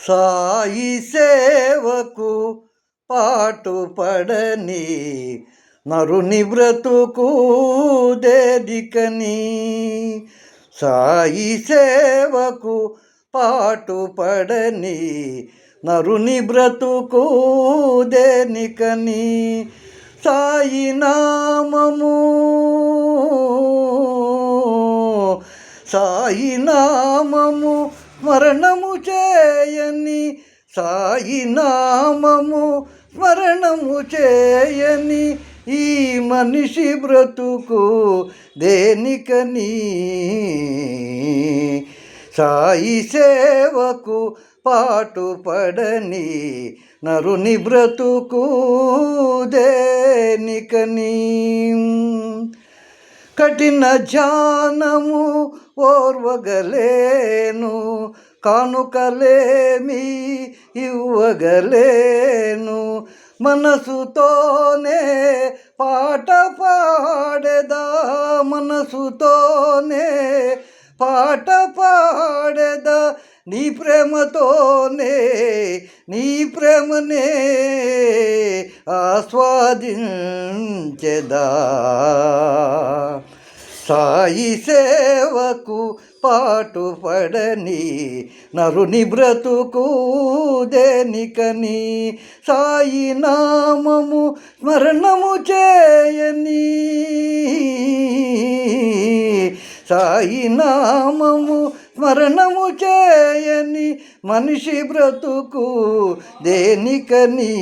సాయి సేవకు పాటుపడని నరుని బ్రతుకు దేదికని సాయి సేవకు పాటుపడని నరుని బ్రతుకు దేనికని సాయి నామము సాయి నామము స్మరణము చేయని సాయి నామము స్మరణము చేయని ఈ మనిషి బ్రతుకు దేనికని? సాయి సేవకు పాటుపడని నరుని బ్రతుకు దేనికని? కఠిన ధ్యానము ఓర్వగలేను కానుకలేమి ఇవ్వగలేను. మనసుతోనే పాట పాడేదా మనసుతోనే పాట పాడేదా? నీ ప్రేమతోనే నీ ప్రేమనే ఆస్వాదించెదా? సాయి సేవకు పాటుపడని నరుని బ్రతుకు దేనికని? సాయి నామము స్మరణము చేయని. సాయి నామము స్మరణము చేయని మనిషి బ్రతుకు దేనికని?